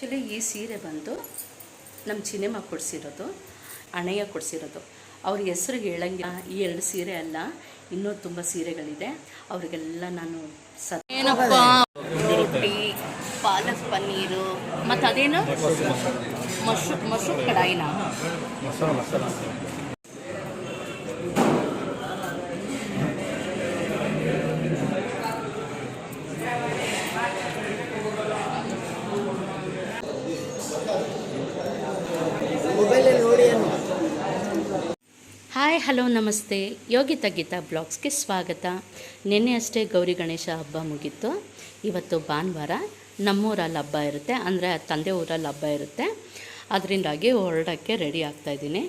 Actually ಈ ಸೀರೆ ಬಂದು ನಮ್ಮ ಸಿನಿಮಾ ಕೊಡಿಸಿರೋದು ಅಣೆಯ ಕೊಡಿಸಿರೋದು. ಅವ್ರ ಹೆಸರು ಹೇಳಂಗಿಲ್ಲ. ಈ ಎರಡು ಸೀರೆ ಅಲ್ಲ ಇನ್ನೂ ತುಂಬ ಸೀರೆಗಳಿದೆ. ಅವರಿಗೆಲ್ಲ ನಾನು ಏನಪ್ಪ? ರೋಟಿ ಪಾಲಕ್ ಪನ್ನೀರು ಮತ್ತು ಅದೇನು? ಮಶ್ರೂ ಮೊಸರು ಕಡಾಯಿನ? ಹಾಯ್, ಹಲೋ, ನಮಸ್ತೆ. ಯೋಗಿತಾ ಗೀತಾ ಬ್ಲಾಗ್ಸ್ಗೆ ಸ್ವಾಗತ. ನಿನ್ನೆ ಅಷ್ಟೇ ಗೌರಿ ಗಣೇಶ ಹಬ್ಬ ಮುಗೀತು. ಇವತ್ತು ಭಾನುವಾರ ನಮ್ಮೂರಲ್ಲಿ ಹಬ್ಬ ಇರುತ್ತೆ, ಅಂದರೆ ತಂದೆ ಊರಲ್ಲಿ ಹಬ್ಬ ಇರುತ್ತೆ. ಅದರಿಂದಾಗಿ ಹೊರಡೋಕ್ಕೆ ರೆಡಿ ಆಗ್ತಾಯಿದ್ದೀನಿ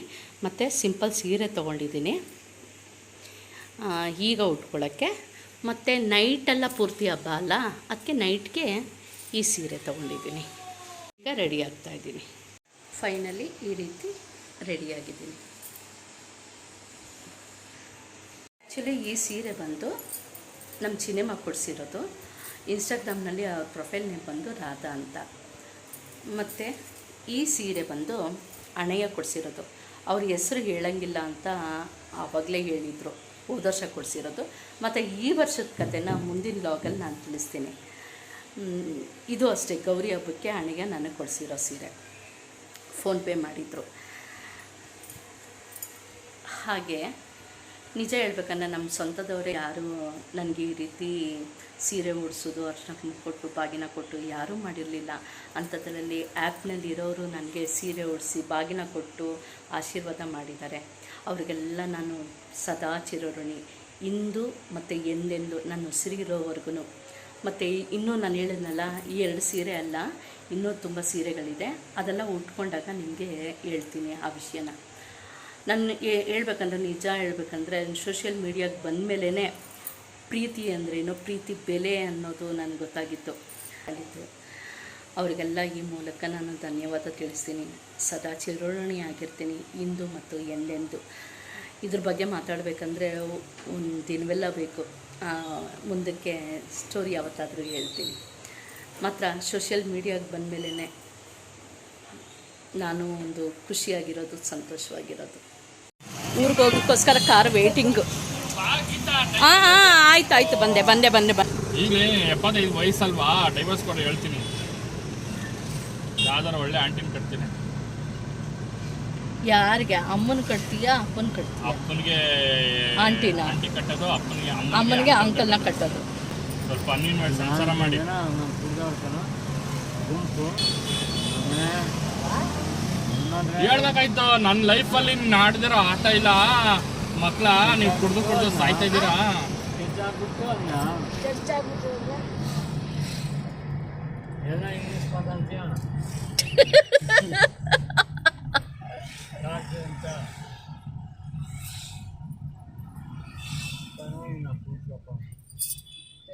ಮತ್ತು ಸಿಂಪಲ್ ಸೀರೆ ತೊಗೊಂಡಿದ್ದೀನಿ. ಈಗ ಉಟ್ಕೊಳ್ಳೋಕ್ಕೆ. ಮತ್ತು ನೈಟೆಲ್ಲ ಪೂರ್ತಿ ಹಬ್ಬ ಅಲ್ಲ, ಅದಕ್ಕೆ ನೈಟ್ಗೆ ಈ ಸೀರೆ ತೊಗೊಂಡಿದ್ದೀನಿ. ಈಗ ರೆಡಿ ಆಗ್ತಾಯಿದ್ದೀನಿ ಫೈನಲಿ ಈ ರೀತಿ ರೆಡಿಯಾಗಿದ್ದೀನಿ ಆ್ಯಕ್ಚುಲಿ ಈ ಸೀರೆ ಬಂದು ನಮ್ಮ ಸಿನಿಮಾ ಕೊಡಿಸಿರೋದು. ಇನ್ಸ್ಟಾಗ್ರಾಮ್ನಲ್ಲಿ ಅವ್ರ ಪ್ರೊಫೈಲ್ ನೇಮ್ ಬಂದು ರಾಧಾ ಅಂತ. ಮತ್ತು ಈ ಸೀರೆ ಬಂದು ಅಣೆಯ ಕೊಡಿಸಿರೋದು. ಅವ್ರ ಹೆಸರು ಹೇಳಂಗಿಲ್ಲ ಅಂತ ಆವಾಗಲೇ ಹೇಳಿದರು. ಹೋದ ವರ್ಷ ಕೊಡಿಸಿರೋದು. ಮತ್ತು ಈ ವರ್ಷದ ಕಥೆನ ಮುಂದಿನ ಲಾಗಲ್ಲಿ ನಾನು ತಿಳಿಸ್ತೀನಿ. ಇದು ಅಷ್ಟೇ. ಗೌರಿ ಹಬ್ಬಕ್ಕೆ ಹಣೆಗೆ ನನಗೆ ಕೊಡಿಸಿರೋ ಸೀರೆ. ಫೋನ್ಪೇ ಮಾಡಿದರು. ಹಾಗೆ ನಿಜ ಹೇಳ್ಬೇಕಂದ್ರೆ ನಮ್ಮ ಸ್ವಂತದವರೇ ಯಾರೂ ನನಗೆ ಈ ರೀತಿ ಸೀರೆ ಉಡಿಸೋದು, ಅರ್ಶನ ಕೊಟ್ಟು, ಬಾಗಿನ ಕೊಟ್ಟು ಯಾರೂ ಮಾಡಿರಲಿಲ್ಲ. ಅಂಥದ್ರಲ್ಲಿ ಆ್ಯಪ್ನಲ್ಲಿರೋರು ನನಗೆ ಸೀರೆ ಉಡಿಸಿ, ಬಾಗಿನ ಕೊಟ್ಟು ಆಶೀರ್ವಾದ ಮಾಡಿದ್ದಾರೆ. ಅವರಿಗೆಲ್ಲ ನಾನು ಸದಾ ಚಿರಋಣಿ. ಇಂದು ಮತ್ತು ಎಂದೆಂದು ನಾನು ಉಸಿರಿಗಿರೋವರೆಗೂ ಮತ್ತು ಇನ್ನೂ ನಾನು ಹೇಳಿದ್ನಲ್ಲ, ಈ ಎರಡು ಸೀರೆ ಅಲ್ಲ, ಇನ್ನೂ ತುಂಬ ಸೀರೆಗಳಿದೆ. ಅದೆಲ್ಲ ಉಟ್ಕೊಂಡಾಗ ನಿಮಗೆ ಹೇಳ್ತೀನಿ ಆ ವಿಷಯನ. ನಾನು ಹೇಳ್ಬೇಕಂದ್ರೆ, ನಿಜ ಹೇಳ್ಬೇಕಂದ್ರೆ ಸೋಷಿಯಲ್ ಮೀಡಿಯಾಗೆ ಬಂದ ಮೇಲೇ ಪ್ರೀತಿ ಅಂದ್ರೇನು ಪ್ರೀತಿ ಬೆಲೆ ಅನ್ನೋದು ನನಗೆ ಗೊತ್ತಾಗಿತ್ತು. ಆಗಿತ್ತು. ಅವರಿಗೆಲ್ಲ ಈ ಮೂಲಕ ನಾನು ಧನ್ಯವಾದ ತಿಳಿಸ್ತೀನಿ. ಸದಾ ಚಿರೋಣಿ ಆಗಿರ್ತೀನಿ, ಇಂದು ಮತ್ತು ಎಂದೆಂದು ಇದ್ರ ಬಗ್ಗೆ ಮಾತಾಡಬೇಕಂದ್ರೆ, ಒಂದು ದಿನವೆಲ್ಲ ಬೇಕು. ಮುಂದಕ್ಕೆ ಸ್ಟೋರಿ ಯಾವತ್ತಾದರೂ ಹೇಳ್ತೀನಿ. ಮಾತ್ರ ಸೋಷಿಯಲ್ ಮೀಡಿಯಾಗೆ ಬಂದ ಮೇಲೇ ನಾನು ಒಂದು ಖುಷಿಯಾಗಿರೋದು, ಸಂತೋಷವಾಗಿರೋದು. ಊರಿಗೆ ಹೋಗೋಕ್ಕೋಸ್ಕರ ಕಾರ್ ವೇಟಿಂಗ್ ಹಾಂ ಹಾಂ ಆಯ್ತು ಆಯ್ತು ಬಂದೆ ಬಂದೆ ಬಂದೆ ಬಂದೆ. ಈಗಲೇ ಎಪ್ಪತ್ತೈದು ವಯಸ್ಸಲ್ವಾ? ಡೈವರ್ಸ್ ಕೊಟ್ಟು ಹೇಳ್ತೀನಿ. ಯಾವ್ದಾರ ಒಳ್ಳೆ ಆಂಟಿನ ಕಟ್ತೀನಿ. ಯಾರಿಗೆ? ಅಮ್ಮನ ಕಟ್ತೀಯಾ ಅಪ್ಪನ ಕಟ್ತೀಯ? ಅಪ್ಪನಿಗೆ ಆಂಟಿನ? ಆಂಟಿ ಕಟ್ಟೋದು ಅಪ್ಪನಿಗೆ ಅಮ್ಮನಿಗೆ ಅಂಕಲ್ನ ಕಟ್ಟೋದು. ಸ್ವಲ್ಪ ಅನ್ನಿನ ಮಾಡಿ ಸಂಸಾರ ಮಾಡಿ. ಹೇಳ್ಬೇಕಾಯ್ತು ನನ್ನ ಲೈಫಲ್ಲಿ ನೀನು ಆಡ್ದಿರೋ ಆಟ ಇಲ್ಲ. ಮಕ್ಳ ನೀವು ಕುಡ್ದು ಕುಡ್ದು ಸಾಯ್ತಾ ಇದ್ದೀರಾ.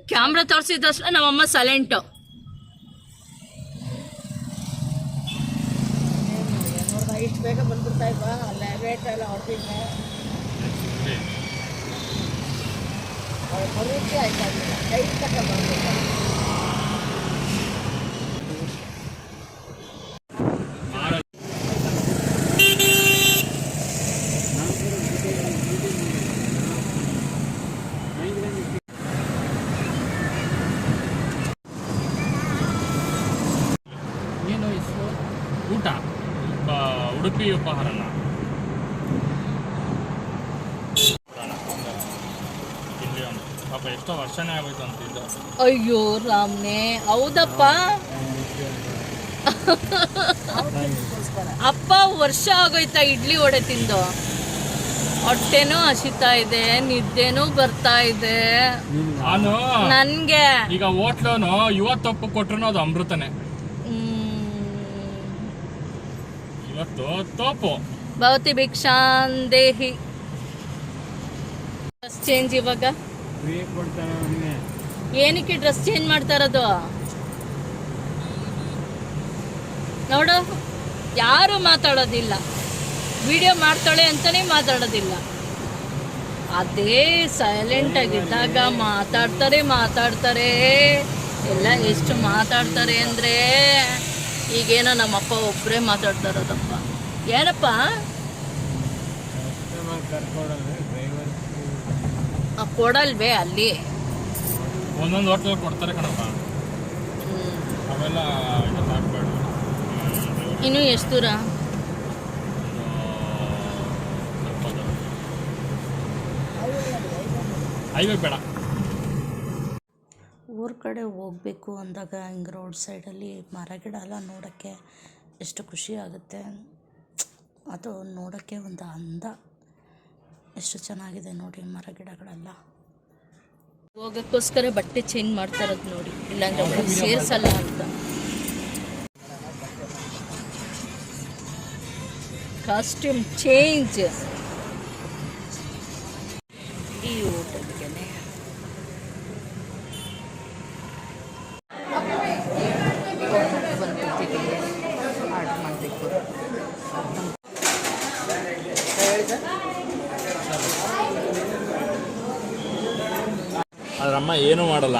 ಕ್ಯಾಮ್ರಾ ತೋರಿಸಿದಷ್ಟು ನಮ್ಮಮ್ಮ ಸೈಲೆಂಟು ಇಷ್ಟು ಬೇಗ ಬಂದ್ಬಿಡ್ತಾ ಇಲ್ವಾ ಅಲ್ಲ ರೇಟ್ ಎಲ್ಲ ಹೊರಟಿದ್ದೆ ಬರೋಕ್ಕೆ ಆಯ್ತಾ ಇರಲಿಲ್ಲ ಕೈ ತಕ ಬರ್ಬೇಕು ಮಾರ- ಏನು ಇಷ್ಟು ಊಟ ಬ- ಉಡುಪಿ ಇಲ್ಲಿ ಒಂದು ಪಾಪ ಎಷ್ಟೋ ವರ್ಷನೇ ಆಗೋಯ್ತು ಅಂತಿದ್ದು ಅಯ್ಯೋ ರಾಮ್ನೆ ಹೌದಪ್ಪ. ಅಪ್ಪ ವರ್ಷ ಆಗೋಯ್ತಾ ಇಡ್ಲಿ ವಡೆ ತಿಂದು? ಹೊಟ್ಟೆನೂ ಹಸಿತಾ ಇದೆ ನಿದ್ದೆನೂ ಬರ್ತಾ ಇದೆ. ನಾನು ನನ್ಗೆ. ಈಗ ಹೋಟ್ಲೋನು ಇವತ್ತೊಪ್ಪು ಕೊಟ್ರು ಅದು ಅಮೃತನೇ. ಇವತ್ತು ತೋಪು. ಭವತಿ ಭಿಕ್ಷಾಂದೇಹಿ ಡ್ರೆಸ್ ಚೇಂಜ್ ಇವಾಗ? ಏನಕ್ಕೆ ಡ್ರೆಸ್ ಚೇಂಜ್ ಮಾಡ್ತಾ ಇರೋದು? ನೋಡು ಯಾರು ಮಾತಾಡೋದಿಲ್ಲ. ವಿಡಿಯೋ ಮಾಡ್ತಾಳೆ ಅಂತಾನೆ ಮಾತಾಡೋದಿಲ್ಲ. ಅದೇ ಸೈಲೆಂಟ್ ಆಗಿದ್ದಾಗ ಮಾತಾಡ್ತಾರೆ ಮಾತಾಡ್ತಾರೆ. ಎಲ್ಲ ಎಷ್ಟು ಮಾತಾಡ್ತಾರೆ ಅಂದರೆ ಈಗೇನೋ ನಮ್ಮಪ್ಪ ಒಬ್ಬರೇ ಮಾತಾಡ್ತಾ ಇರೋದಪ್ಪ. ಏನಪ್ಪ ಕೊಡಲ್ವೇ ಅಲ್ಲಿ? ಒಂದೊಂದು ಹೋಟ್ಲಲ್ಲಿ ಕೊಡ್ತಾರೆ ಕಣಪ್ಪ. ಅವೆಲ್ಲ ಇನ್ನು ಎಷ್ಟು ದೂರ? ಹೈವೇ ಬೇಡ. ಊರ ಕಡೆ ಹೋಗ್ಬೇಕು ಅಂದಾಗ ಹಿಂಗೆ ರೋಡ್ ಸೈಡಲ್ಲಿ ಮರ, ಗಿಡ ಎಲ್ಲ ನೋಡೋಕ್ಕೆ ಎಷ್ಟು ಖುಷಿ ಆಗುತ್ತೆ. ಅದು ನೋಡೋಕ್ಕೆ ಒಂದು ಅಂದ. ಎಷ್ಟು ಚೆನ್ನಾಗಿದೆ ನೋಡಿ ಮರ, ಗಿಡಗಳೆಲ್ಲ. ಹೋಗೋಕ್ಕೋಸ್ಕರ ಬಟ್ಟೆ ಚೇಂಜ್ ಮಾಡ್ತಾ ಇರೋದು ನೋಡಿ. ಇಲ್ಲಾಂದ್ರೆ ಸೇರಿಸಲ್ಲ ಅಂತ. Costume change. ಅಮ್ಮ ಏನೂ ಮಾಡಲ್ಲ.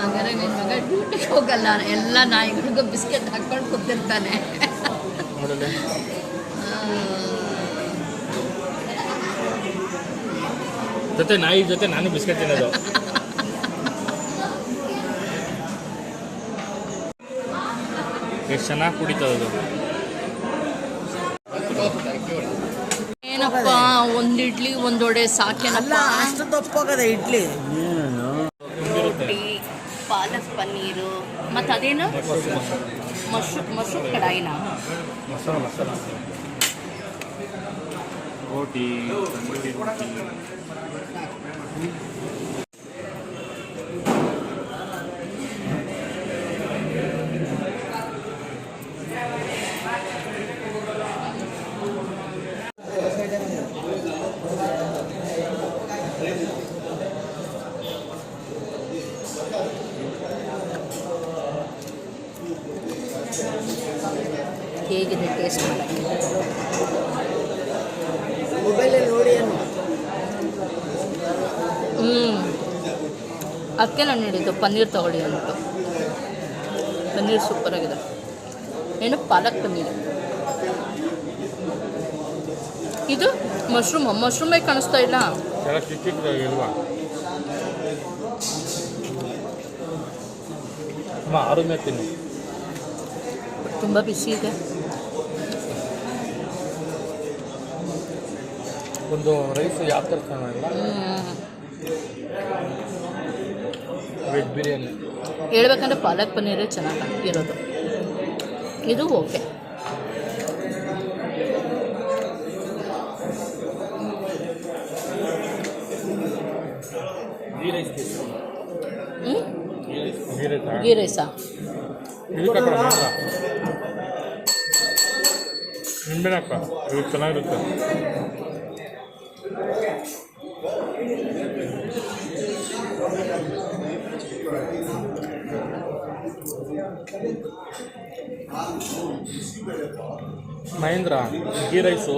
ಹಂಗಾರೆ ನಿನ್ನ ಮಗ ಡ್ಯೂಟಿಗೆ ಹೋಗಲ್ಲ. ಎಲ್ಲ ನಾಯಿಗಳಿಗೂ ಬಿಸ್ಕೆಟ್ ಹಾಕೊಂಡು ಕೂತಿರ್ತಾನೆ. ನೋಡಲಿ. ಜೊತೆ ನಾಯಿ ಜೊತೆ ನಾನು ಬಿಸ್ಕೆಟ್ ತಿನ್ನೋದು. ಎಷ್ಟು ಚೆನ್ನಾಗಿ ಕುಡಿತದದು. ಏನಪ್ಪ ಒಂದ್ ಇಡ್ಲಿ ಒಂದ್ ವಡೆ ಸಾಕೇನಪ್ಪ. ಅಷ್ಟು ತಪ್ಪಾಗದ ಇಡ್ಲಿ. ರೊಟ್ಟಿ ಪಾಲಕ್ ಪನ್ನೀರು ಮತ್ತು ಅದೇನು? ಮಶ್ರೂ ಮಶ್ರೂಮ್ ಕಡಾಯಿನ? ಮಸಾಲ ಮಸಾಲ. ರೋಟಿ ತಂದೂರಿ ರೋಟಿ ಹೇಗಿದೆ ಟೇಸ್ಟ್ ಮಾಡೋಕ್ಕೆ. ಮೊಬೈಲಲ್ಲಿ ನೋಡಿ ಏನು? ಹ್ಞೂ ಅದಕ್ಕೆ ನಾನು ಹೇಳಿದ್ದು ಪನ್ನೀರ್ ತಗೊಳ್ಳಿ ಅಂದ್ಬಿಟ್ಟು. ಪನ್ನೀರ್ ಸೂಪರಾಗಿದೆ ಏನು ಪಾಲಕ್ ಪನ್ನೀರ್. ಇದು ಮಶ್ರೂಮ್ ಮಶ್ರೂಮೇ ಕಾಣಿಸ್ತಾ ಇಲ್ಲ? ತುಂಬ ಬಿಸಿ ಇದೆ. ಒಂದು ರೈಸ್ ಯಾವ ಥರ ಚೆನ್ನಾಗಿಲ್ಲ ವೆಜ್ ಬಿರಿಯಾನಿ ಹೇಳ್ಬೇಕಂದ್ರೆ ಪಾಲಕ್ ಪನ್ನೀರೇ ಚೆನ್ನಾಗಿ ಇರೋದು. ಇದು ಓಕೆ. ಗೀ ರೈಸ್ ಹ್ಞೂ ಗೀ ರೈಸ್ ಗೀ ರೈಸಾ ಇದಕ್ಕೆ ಹಾಕೋಣ ಮಾತ್ರ ನಿಂಬೆನ ಹಾಕ ಇದು ಚೆನ್ನಾಗಿರುತ್ತೆ. ಮಹೇಂದ್ರ ಗೀ ರೈಸು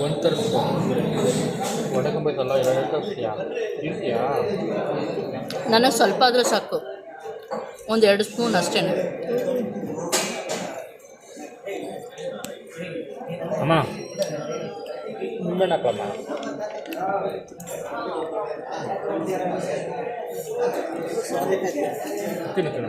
ಒಂದು ತರಿಸ್ಕೊ ಒಡೆಕೊಂಬೈತಲ್ಲ ಎರಡು ತರಿಸ್ತೀಯಾ ತಿಂತೀಯಾ? ನನಗೆ ಸ್ವಲ್ಪ ಆದರೂ ಸಾಕು. ಒಂದು ಎರಡು ಸ್ಪೂನ್ ಅಷ್ಟೇ ಅಮ್ಮ ಮುಂಗಣ ಪ್ರಮಾಣ ತಿನ್ನು ತಿನ್ನು